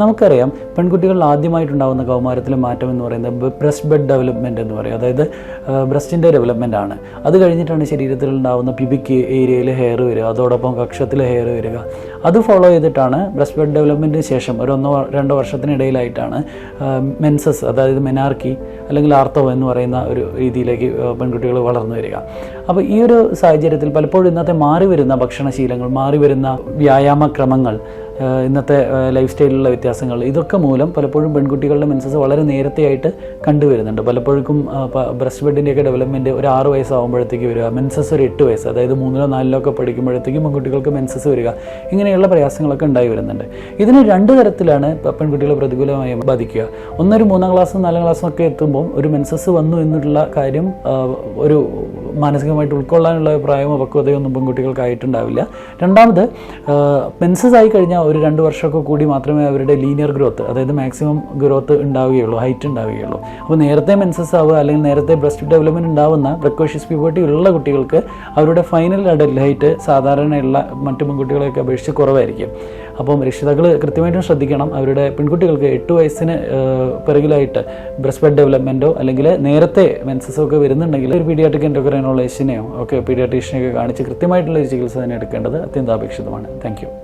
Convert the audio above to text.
നമുക്കറിയാം പെൺകുട്ടികളിൽ ആദ്യമായിട്ടുണ്ടാകുന്ന കൗമാരത്തിലെ മാറ്റം എന്ന് പറയുന്നത് ബ്രസ്റ്റ് ബെഡ് ഡെവലപ്മെന്റ് എന്ന് പറയും. അതായത് ബ്രസ്റ്റിന്റെ ഡെവലപ്മെന്റ് ആണ്. അത് കഴിഞ്ഞിട്ടാണ് ശരീരത്തിൽ ഉണ്ടാകുന്ന പിബിക്ക് ഏരിയയിൽ ഹെയർ വരിക അതോടൊപ്പം കക്ഷത്തിൽ ഹെയർ വരിക. അത് ഫോളോ ചെയ്തിട്ടാണ് ബ്രസ്റ്റ് ബെഡ് ഡെവലപ്മെന്റിന് ശേഷം ഒരു ഒന്നോ രണ്ടോ വർഷത്തിനിടയിലായിട്ടാണ് മെൻസസ് അതായത് മെനാർക്കി അല്ലെങ്കിൽ ആർത്തവം എന്ന് പറയുന്ന ഒരു രീതിയിലേക്ക് പെൺകുട്ടികൾ വളർന്നു വരിക. അപ്പോൾ ഈ ഒരു സാഹചര്യത്തിൽ പലപ്പോഴും ഇന്നത്തെ മാറി വരുന്ന ഭക്ഷണശീലങ്ങൾ മാറി വരുന്ന വ്യായാമക്രമങ്ങൾ ഇന്നത്തെ ലൈഫ് സ്റ്റൈലിലുള്ള വ്യത്യാസങ്ങൾ. ഇതൊക്കെ മൂലം പലപ്പോഴും പെൺകുട്ടികളുടെ മെൻസസ് വളരെ നേരത്തെയായിട്ട് കണ്ടുവരുന്നുണ്ട്. പലപ്പോഴും ബ്രസ്റ്റ് ബെഡിന്റെയൊക്കെ ഡെവലപ്മെന്റ് ഒരു ആറ് വയസ്സാകുമ്പോഴത്തേക്ക് വരിക മെൻസസ് ഒരു എട്ട് വയസ്സ് അതായത് മൂന്നിലോ നാലിലോ ഒക്കെ പഠിക്കുമ്പോഴത്തേക്കും പെൺകുട്ടികൾക്ക് മെൻസസ് വരിക ഇങ്ങനെയുള്ള പ്രയാസങ്ങളൊക്കെ ഉണ്ടായി വരുന്നുണ്ട്. ഇതിന് രണ്ട് തരത്തിലാണ് പെൺകുട്ടികളെ പ്രതികൂലമായി ബാധിക്കുക. ഒന്നൊരു മൂന്നാം ക്ലാസ്സും നാലാം ക്ലാസ്സും ഒക്കെ എത്തുമ്പോൾ ഒരു മെൻസസ് വന്നു എന്നുള്ള കാര്യം ഒരു മാനസികമായിട്ട് ഉൾക്കൊള്ളാനുള്ള പ്രായമോ പക്വതയോ ഒന്നും പെൺകുട്ടികൾക്കായിട്ടുണ്ടാവില്ല. രണ്ടാമത് പെൻസസ് ആയി കഴിഞ്ഞാൽ ഒരു രണ്ട് വർഷമൊക്കെ കൂടി മാത്രമേ അവരുടെ ലീനിയർ ഗ്രോത്ത് അതായത് മാക്സിമം ഗ്രോത്ത് ഉണ്ടാവുകയുള്ളൂ ഹൈറ്റ് ഉണ്ടാവുകയുള്ളൂ. അപ്പോൾ നേരത്തെ മെൻസസ് ആവുക അല്ലെങ്കിൽ നേരത്തെ ബ്രസ്റ്റ് ഡെവലപ്മെന്റ് ഉണ്ടാവുന്ന പ്രക്കോഷ്യസ് പ്യൂബർട്ടി ഉള്ള കുട്ടികൾക്ക് അവരുടെ ഫൈനൽ അഡൽ ഹൈറ്റ് സാധാരണയുള്ള മറ്റു പെൺകുട്ടികളെയൊക്കെ അപേക്ഷിച്ച് കുറവായിരിക്കും. അപ്പം രക്ഷിതാക്കൾ കൃത്യമായിട്ടും ശ്രദ്ധിക്കണം. അവരുടെ പെൺകുട്ടികൾക്ക് എട്ട് വയസ്സിന് പിറകിലായിട്ട് ബ്രസ്റ്റ് ബെഡ് ഡെവലപ്മെന്റോ അല്ലെങ്കിൽ നേരത്തെ മെൻസസോ ഒക്കെ വരുന്നുണ്ടെങ്കിൽ ഒരു പീഡിയാട്രിക് എൻഡോക്രൈനോളജിസ്റ്റിനെയോ ഒക്കെ പീഡിയാട്രീഷ്യനെയൊക്കെ കാണിച്ച് കൃത്യമായിട്ടുള്ള ഒരു ചികിത്സ തന്നെ എടുക്കേണ്ടത് അത്യന്താപേക്ഷിതമാണ്. താങ്ക്